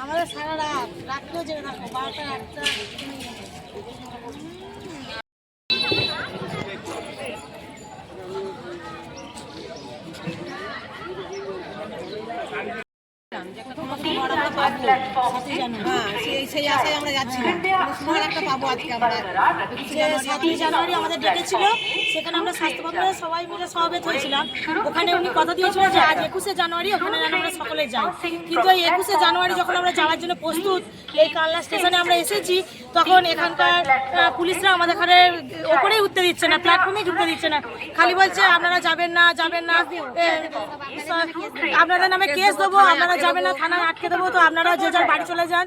আমাদের সারা রাত রাত্রেও জেগে থাকো বারোটা একটা। সেই- সেই আশায় আমরা যাচ্ছিলাম সুন্দর একটা পাবো আজকে আমরা। যে সাতই জানুয়ারি আমাদের ডেকেছিল সেখানে আমরা স্বাস্থ্য ভবনে সবাই মিলে সমাবেত হয়েছিলাম। ওখানে উনি কথা দিয়েছিল যে আজ একুশে জানুয়ারি ওখানে যেন আমরা সকলে যাই। কিন্তু এই একুশে জানুয়ারি যখন আমরা যাওয়ার জন্য প্রস্তুত এই কালনা স্টেশনে আমরা এসেছি তখন এখানকার পুলিশরা আমাদের এখানে ওপরেই উঠতে দিচ্ছে না প্ল্যাটফর্মেই ঢুকতে দিচ্ছে না। খালি বলছে আপনারা যাবেন না যাবেন না। আপনাদের নামে কেস দেবো আপনারা যাবেন না থানায় আটকে দেবো তো আপনারা যে যার বাড়ি চলে যান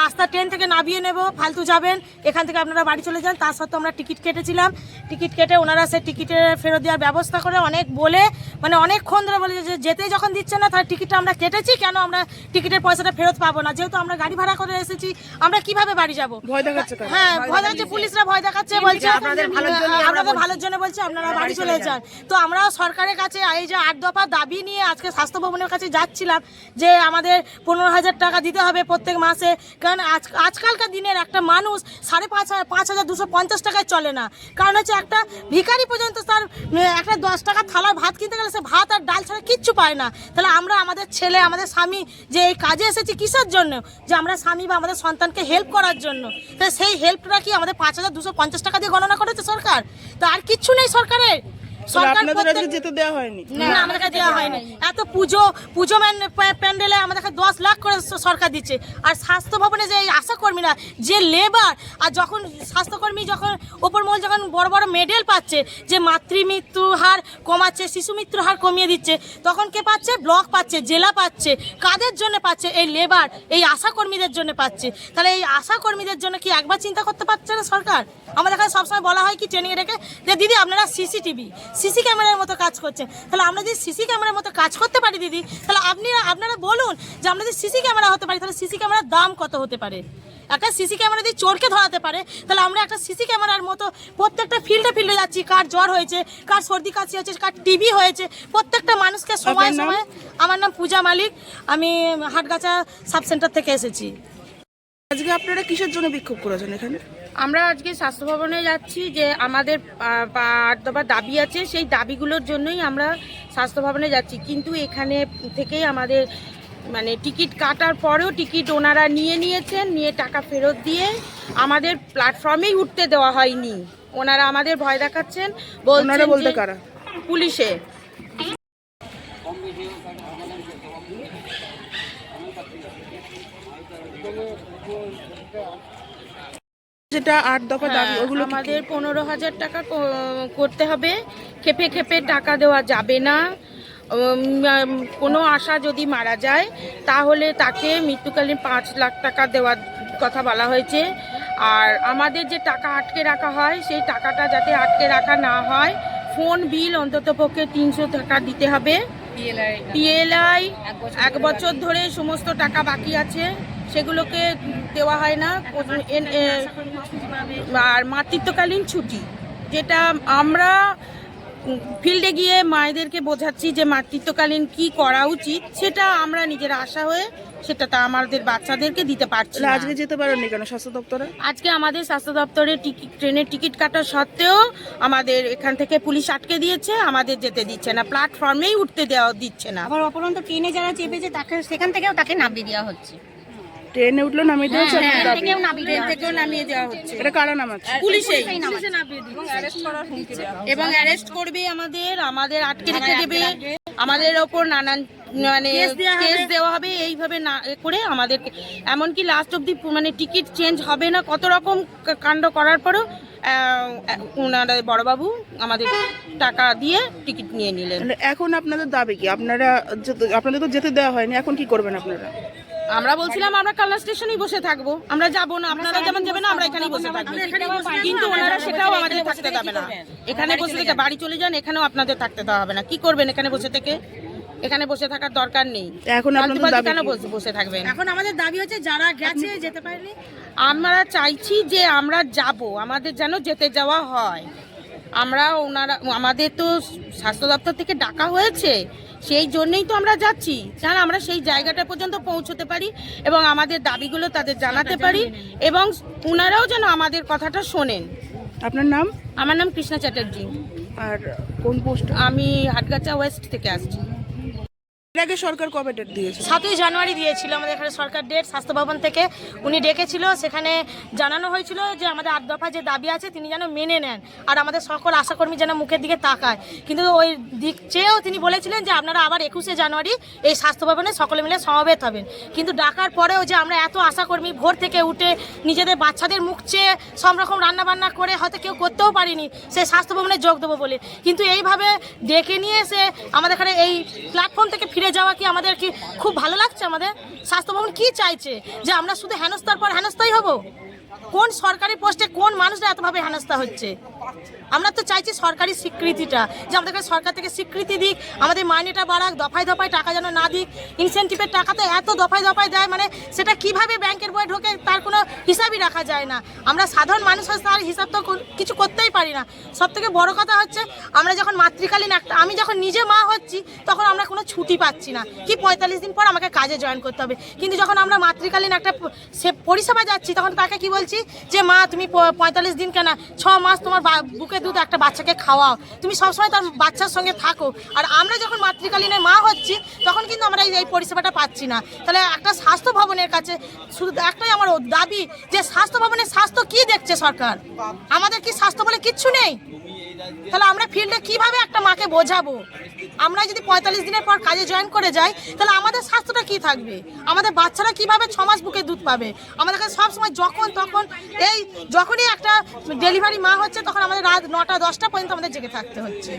রাস্তা ট্রেন থেকে নামিয়ে নেব ফালতু যাবেন এখান থেকে আপনারা বাড়ি চলে যান তার সত্ত্বেও আমরা টিকিট কেটেছিলাম। টিকিট কেটে ওনারা সে টিকিটের ফেরত দেওয়ার ব্যবস্থা করে অনেক বলে মানে অনেকক্ষণ ধরে বলে যে যেতে যখন দিচ্ছে না তার টিকিটটা আমরা কেটেছি কেন আমরা টিকিটের পয়সাটা ফেরত পাবো না? যেহেতু আমরা গাড়ি ভাড়া করে এসেছি আমরা কীভাবে বাড়ি যাব? ভয় দেখাচ্ছে হ্যাঁ ভয় দেখাচ্ছে পুলিশরা ভয় দেখাচ্ছে বলছে আপনাদের ভালোর জন্য আপনাদের ভালোর জন্য বলছে আপনারা বাড়ি চলে যান। তো আমরাও সরকারের কাছে এই যে আট দফা দাবি নিয়ে আজকে স্বাস্থ্য ভবনের কাছে যাচ্ছিলাম যে আমাদের পনেরো হাজার টাকা দিতে হবে প্রত্যেক মাসে। কারণ আজ, আজকালকার দিনের একটা মানুষ সাড়ে পাঁচ হাজার পাঁচ হাজার দুশো পঞ্চাশ টাকায় চলে না। কারণ হচ্ছে একটা ভিখারি পর্যন্ত তার একটা দশ টাকা থালার ভাত কিনতে গেলে সে ভাত আর ডাল ছাড়া কিচ্ছু পায় না। তাহলে আমরা আমাদের ছেলে, আমাদের স্বামী যে এই কাজে এসেছি কিসের জন্য? যে আমরা স্বামী বা আমাদের সন্তানকে হেল্প করার জন্য। তো সেই হেল্পটা কি আমাদের পাঁচ হাজার দুশো পঞ্চাশ টাকা দিয়ে গণনা করেছে সরকার? তো আর কিচ্ছু নেই সরকারের। তাহলে সরকার আপনাদের আজকে যেতে দেওয়া হয়নি। না আমাদেরকে দেওয়া হয়নি। এত পুজো পুজো প্যান্ডেলে আমাদেরকে দশ লাখ করে সরকার দিচ্ছে। আর স্বাস্থ্য ভবনে যে আশাকর্মীরা, যে লেবার আর যখন স্বাস্থ্যকর্মী যখন ওপর মহল যখন বড় বড় মেডেল পাচ্ছে, যে মাতৃমৃত্যু হার কমাচ্ছে, শিশু মৃত্যুর হার কমিয়ে দিচ্ছে, তখন কে পাচ্ছে? ব্লক পাচ্ছে, জেলা পাচ্ছে। কাদের জন্য পাচ্ছে? এই লেবার এই আশাকর্মীদের জন্য পাচ্ছে। তাহলে এই আশাকর্মীদের জন্য কি একবার চিন্তা করতে পারছে না সরকার? আমাদের এখানে সবসময় বলা হয় কি ট্রেনিং রেখে, যে দিদি, আপনারা সিসিটিভি সিসি ক্যামেরার মতো কাজ করছেন। তাহলে আমরা যদি সিসি ক্যামেরার মতো কাজ করতে পারি দিদি, তাহলে আপনি, আপনারা বলুন যে আমরা যদি সিসি ক্যামেরা হতে পারি তাহলে সিসি ক্যামেরার দাম কত হতে পারে? একটা সিসি ক্যামেরা দিয়ে চোরকে ধরাতে পারে তাহলে আমরা একটা সিসি ক্যামেরার মতো প্রত্যেকটা ফিল্ডে ফিল্ডে যাচ্ছি। কার জ্বর হয়েছে কার সর্দি কাশি হয়েছে কার টিভি হয়েছে প্রত্যেকটা মানুষকে সময় সময় আমার নাম পূজা মালিক। আমি হাটগাছা সাব সেন্টার থেকে এসেছি। আজকে আপনারা কিসের জন্য বিক্ষোভ করেছেন এখানে? আমরা আজকে স্বাস্থ্য ভবনে যাচ্ছি যে আমাদের আট দফা দাবি আছে। সেই দাবিগুলোর জন্যই আমরা স্বাস্থ্য ভবনে যাচ্ছি। কিন্তু এখানে থেকেই আমাদের মানে টিকিট কাটার পরেও টিকিট ওনারা নিয়ে নিয়েছেন নিয়ে টাকা ফেরত দিয়ে আমাদের প্ল্যাটফর্মেই উঠতে দেওয়া হয়নি। ওনারা আমাদের ভয় দেখাচ্ছেন ওনারা বলতে কারা? পুলিশে। যেটা আট দফা দাবি হ্যাঁ, ওগুলো কি কি? আমাদের পনেরো হাজার টাকা করতে হবে। খেপে খেপে টাকা দেওয়া যাবে না। কোনো আশা যদি মারা যায় তাহলে তাকে মৃত্যুকালীন পাঁচ লাখ টাকা দেওয়ার কথা বলা হয়েছে। আর আমাদের যে টাকা আটকে রাখা হয় সেই টাকাটা যাতে আটকে রাখা না হয় ফোন বিল অন্তত পক্ষে তিনশো টাকা দিতে হবে। পিএলআই এক বছর ধরে সমস্ত টাকা বাকি আছে সেগুলোকে দেওয়া হয় না। আর মাতৃত্বকালীন ছুটি যেটা আমরা ফিল্ডে গিয়ে মায়েদেরকে বোঝাচ্ছি যে মাতৃত্বকালীন কি করা উচিত সেটা আমরা নিজেরা আশা হয়ে সেটা তা আমাদের বাচ্চাদেরকে দিতে পারছি না। আজকে যেতে পারেননি কেন স্বাস্থ্য দপ্তরে? আজকে আমাদের স্বাস্থ্য দপ্তরে টিকিট ট্রেনের টিকিট কাটা সত্ত্বেও আমাদের এখান থেকে পুলিশ আটকে দিয়েছে আমাদের যেতে দিচ্ছে না প্ল্যাটফর্মেই উঠতে দেওয়া দিচ্ছে না। আবার অপরন্ত ট্রেনে যারা চেপেছে তাকে সেখান থেকেও তাকে নামিয়ে দেওয়া হচ্ছে। ট্রেনে উঠল নামিয়ে দিয়েছে হ্যাঁ, আপনার দাবি থেকেও নামিয়ে ট্রেন দেওয়া নামিয়ে দেওয়া হচ্ছে। এটা কারা নামাচ্ছে? পুলিশেই হচ্ছে। এবং অ্যারেস্ট করবে আমাদের আমাদের আটকে রেখে দেবে। আমাদের ওপর নানান মানে কেস দেওয়া হবে। এইভাবে না এ করে আমাদের এমনকি লাস্ট অব্দি মানে টিকিট চেঞ্জ হবে না কত রকম কাণ্ড করার পরেও ওনারা বড়বাবু আমাদের টাকা দিয়ে টিকিট নিয়ে নিলেন। এখন আপনাদের দাবি কি? আপনারা যেতে- আপনাদের তো যেতে দেওয়া হয়নি এখন কি করবেন আপনারা? আমরা বলছিলাম আমরা কালনা স্টেশনেই বসে থাকব। আমরা যাব না আপনারা যেমন যাবেন না আমরা এখানেই বসে থাকব। কিন্তু ওনারা সেটাও আমাদের থাকতে দেবে না। এখানে বসে থেকে বাড়ি চলে যান এখানেও আপনাদের থাকতে দেওয়া হবে না। কি করবেন এখানে বসে থেকে? এখানে বসে থাকার দরকার নেই। এখন কেন বসে বসে থাকবেন? এখন আমাদের দাবি হচ্ছে যারা গেছে যেতে পারেনি আমরা চাইছি যে আমরা যাব আমাদের যেন যেতে যাওয়া হয়। আমরা ওনারা আমাদের তো স্বাস্থ্য দপ্তর থেকে ডাকা হয়েছে সেই জন্যই তো আমরা যাচ্ছি। যেন আমরা সেই জায়গাটা পর্যন্ত পৌঁছতে পারি এবং আমাদের দাবিগুলো তাদের জানাতে পারি এবং ওনারাও যেন আমাদের কথাটা শোনেন। আপনার নাম? আমার নাম কৃষ্ণা চ্যাটার্জি। আর কোন পোস্ট? আমি হাটগাছা ওয়েস্ট থেকে আসছি। আগে সরকার কবে ডেট দিয়েছে সাতই জানুয়ারি দিয়েছিল আমাদের এখানে সরকার ডেট স্বাস্থ্য ভবন থেকে। উনি ডেকেছিল, সেখানে জানানো হয়েছিল যে আমাদের আট দফা যে দাবি আছে, তিনি যেন মেনে নেন। আর আমাদের সকল আশাকর্মী যেন মুখের দিকে তাকায়। কিন্তু ওই দিক চেয়েও তিনি বলেছিলেন যে আপনারা আবার একুশে জানুয়ারি এই স্বাস্থ্য ভবনে সকলে মিলে সমবেত হবেন। কিন্তু ডাকার পরেও যে আমরা এত আশাকর্মী, ভোর থেকে উঠে নিজেদের বাচ্চাদের মুখ চেয়ে সব রকম রান্নাবান্না করে হয়তো কেউ করতেও পারিনি সেই স্বাস্থ্য ভবনে যোগ দেবো বলে। কিন্তু এইভাবে ডেকে নিয়ে এসে আমাদের এখানে এই প্ল্যাটফর্ম থেকে ফিরে যাওয়া কি আমাদের কি খুব ভালো লাগছে আমাদের? স্বাস্থ্য ভবন কি চাইছে? যে আমরা শুধু হেনস্তার পর হেনস্তাই হব? কোন সরকারি পোস্টে কোন মানুষরা এতভাবে হেনস্থা হচ্ছে? আমরা তো চাইছি সরকারি স্বীকৃতিটা, যে আমাদেরকে সরকার থেকে স্বীকৃতি দিক, আমাদের মাইনেটা বাড়াক, দফায় দফায় টাকা যেন না দিক। ইনসেন্টিভের টাকা তো এত দফায় দফায় দেয় মানে সেটা কীভাবে ব্যাংকের বই ঢোকে তার কোনো হিসাবই রাখা যায় না। আমরা সাধারণ মানুষ তার হিসাব তো কিছু করতেই পারি না। সব থেকে বড় কথা হচ্ছে, আমরা যখন মাতৃকালীন একটা আমি যখন নিজে মা হচ্ছি, তখন আমরা কোনো ছুটি পাচ্ছি না। কি পঁয়তাল্লিশ দিন পর আমাকে কাজে জয়েন করতে হবে? কিন্তু যখন আমরা মাতৃকালীন একটা সে পরিষেবা যাচ্ছি, তখন তাকে কি বলছি? যে, মা, তুমি পঁয়তাল্লিশ দিন কেনা? ছ মাস তোমার বুকে দুধ একটা বাচ্চাকে খাওয়াও। তুমি সবসময় তার বাচ্চার সঙ্গে থাকো। আর আমরা যখন মাতৃকালীনের মা হচ্ছি, তখন কিন্তু আমরা এই পরিষেবাটা পাচ্ছি না। তাহলে একটা স্বাস্থ্য ভবনের কাছে শুধু একটাই আমার দাবি যে স্বাস্থ্য ভবনের স্বাস্থ্য কি দেখছে সরকার? আমাদের কি স্বাস্থ্য বলে কিচ্ছু নেই? তাহলে আমরা ফিল্ডে কীভাবে একটা মাকে বোঝাবো? আমরা যদি পঁয়তাল্লিশ দিনের পর কাজে জয়েন করে যাই, তাহলে আমাদের স্বাস্থ্যটা কি থাকবে? আমাদের বাচ্চারা কীভাবে ছ মাস বুকে দুধ পাবে? আমাদের কাছে সবসময় যখন তখন এই, যখনই একটা ডেলিভারি মা হচ্ছে, তখন আমাদের রাত নটা, দশটা পর্যন্ত আমাদের জেগে থাকতে হচ্ছে।